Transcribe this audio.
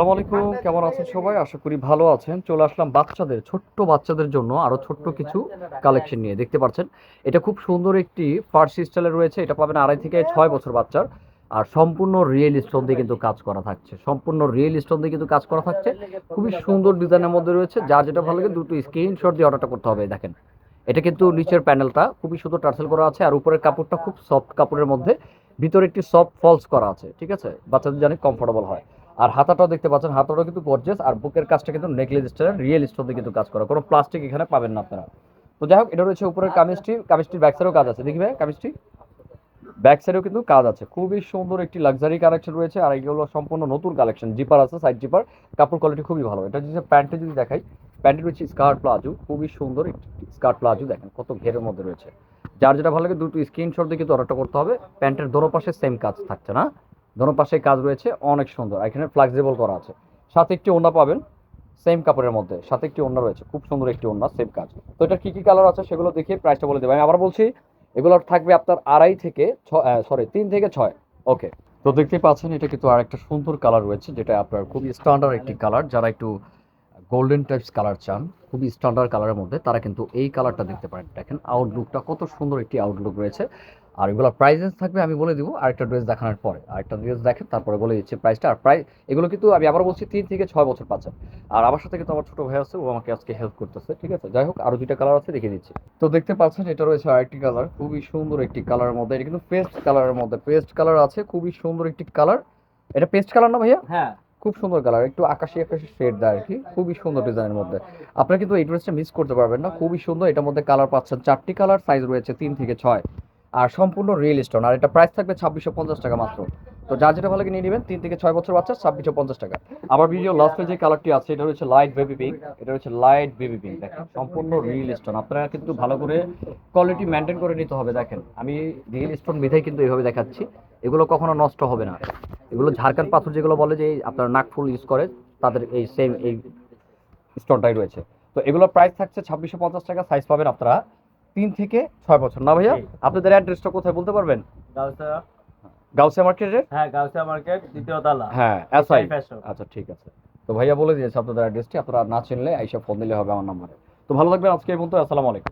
সালাম আলাইকুম, কেমন আছেন সবাই? আশা করি ভালো আছেন। চলে আসলাম বাচ্চাদের, ছোট্ট বাচ্চাদের জন্য আরও ছোট্ট কিছু কালেকশন নিয়ে। দেখতে পাচ্ছেন, এটা খুব সুন্দর একটি ফার্সি স্টাইলে রয়েছে। এটা পাবেন আড়াই থেকে ছয় বছর বাচ্চার। আর সম্পূর্ণ রিয়েল স্টোন দিয়ে কিন্তু কাজ করা থাকছে। সম্পূর্ণ রিয়েল স্টোন দিয়ে কিন্তু কাজ করা থাকছে। খুবই সুন্দর ডিজাইনের মধ্যে রয়েছে। যার যেটা ভালো লাগে দুটো স্ক্রিনশট দিয়ে অর্ডারটা করতে হবে, দেখেন। এটা কিন্তু নিচের প্যানেলটা খুবই সুন্দর টার্সেল করা আছে। আর উপরের কাপড়টা খুব সফট কাপড়ের মধ্যে। ভিতরে একটি সফট ফলস করা আছে, ঠিক আছে? বাচ্চাদের জানি কমফোর্টেবল হয়। আর হাতাটাও দেখতে পাচ্ছেন, হাতাটাও কিন্তু গর্জেস আর বুকের কাজটা কিন্তু নেকলেস স্টাইলের রিয়েল স্টোন কিন্তু কাজ করা। কোনো প্লাস্টিক এখানে পাবেন না আপনারা। তো যাই হোক, এটা রয়েছে উপরের কামিজটি, কামিজটির ব্যাক সাইডেও কাজ আছে। দেখি ভাই, কামিজটি। ব্যাক সাইডেও কিন্তু কাজ আছে। খুবই সুন্দর একটি লাক্সারি কালেকশন রয়েছে, আর এগুলো সম্পূর্ণ নতুন কালেকশন জিপার আছে সাইড জিপার কাপড় কোয়ালিটি খুবই ভালো। এটা যদি প্যান্টে যদি দেখাই, প্যান্টের রয়েছে স্কার্ট প্লাজো খুবই সুন্দর একটি স্কার্ট প্লাজো দেখেন কত ঘেরের মধ্যে রয়েছে। যার যেটা ভালো লাগে, দুটো স্ক্রিনশট দিয়ে কিন্তু অর্ডারটা করতে হবে। প্যান্টের দোনো পাশে সেম কাজ থাকছে না। দোনো পাশে কাজ রয়েছে, অনেক সুন্দর। এখানে ফ্লেক্সিবল করা আছে। সাথে একটি ওড়না পাবেন সেম কাপড়ের মধ্যে। সাথে একটি ওড়না রয়েছে, খুব সুন্দর একটি ওড়না সেম কাজ। তো এটা কি কি কালার আছে সেগুলো দেখে প্রাইসটা বলে দেবো। আমি আবার বলছি, এগুলো থাকবে আপনার আড়াই থেকে সরি তিন থেকে ছয়। ওকে তো দেখতে পাচ্ছেন, এটা কিন্তু আর একটা সুন্দর কালার রয়েছে, যেটা আপনার খুব স্ট্যান্ডার্ড একটি কালার যারা একটু গোল্ডেন টাইপস কালার চান, খুবই স্ট্যান্ডার্ড কালারের মধ্যে, তারা কিন্তু এই কালারটা দেখতে পারেন। দেখেন আউটলুকটা কত সুন্দর একটি আউটলুক রয়েছে। আর এগুলো প্রাইসেস থাকবে, আমি বলে দিব আরেকটা ড্রেস দেখানোর পরে। আরেকটা ড্রেস দেখেন, তারপরে বলে দিচ্ছি প্রাইসটা আর প্রাইস এগুলো কিন্তু আমি আবার বলছি তিন থেকে ছয় বছর পাচ্ছেন। আর আমার সাথে কিন্তু আমার ছোট ভাই আছে, ও আমাকে আজকে হেল্প করতেছে, ঠিক আছে? যাই হোক আরও দুইটা কালার আছে, দেখিয়ে দিচ্ছি। তো দেখতে পাচ্ছেন, এটা রয়েছে আরেকটি কালার খুবই সুন্দর একটি কালারের মধ্যে। এটা কিন্তু পেস্ট কালারের মধ্যে পেস্ট কালার আছে, খুবই সুন্দর একটি কালার এটা পেস্ট কালার না ভাইয়া? হ্যাঁ। খুব সুন্দর কালার, একটু আকাশি আকাশি শেড দেয় আর কি, খুবই সুন্দর ডিজাইনের মধ্যে। আপনারা কিন্তু এই ড্রেসটা মিস করতে পারবেন না, খুবই সুন্দর, এটার মধ্যে কালার পাচ্ছেন, চারটি কালার সাইজ রয়েছে, তিন থেকে ছয়। আর সম্পূর্ণ রিয়েল স্টোন আর এটা প্রাইস থাকবে ছাব্বিশশো পঞ্চাশ টাকা মাত্র। তো যার যেটা ভালো নিয়ে নেবেন, তিন থেকে ছয় বছর বাচ্চা, ছাব্বিশশো পঞ্চাশ টাকা। আবার ভিডিও লাস্টে যে কালারটি আছে, এটা হচ্ছে লাইট বেবি পিঙ্ক এটা হচ্ছে লাইট বেবি পিঙ্ক দেখেন, সম্পূর্ণ রিয়েল স্টোন আপনারা কিন্তু ভালো করে কোয়ালিটি মেনটেন করে নিতে হবে, দেখেন। আমি রিয়েল স্টোন বিধাই কিন্তু এইভাবে দেখাচ্ছি, এগুলো কখনো নষ্ট হবে না। এগুলো ঝাড়খান্ড পাথর যেগুলো বলে যে আপনার নাকফুল ইউজ করে তাদের এই সেম এই স্টোনটাই রয়েছে। তো এগুলো প্রাইস থাকছে ছাব্বিশশো পঞ্চাশ টাকা সাইজ পাবেন আপনারা তিন থেকে ছয় বছর। না ভাইয়া। আপনাদের অ্যাড্রেসটা কোথায় বলতে পারবেন? গাউসিয়া। মার্কেটের হ্যাঁ গাউসিয়া মার্কেট দ্বিতীয় তালা। হ্যাঁ এসআই আচ্ছা ঠিক আছে। তো ভাইয়া বলে দিয়েছে আপনাদের অ্যাড্রেসটি আপনারা না চিনলে এইসব ফোন দিলে হবে আমার নাম্বারে তো ভালো থাকবেন আজকে এই পর্যন্ত আসসালামু আলাইকুম।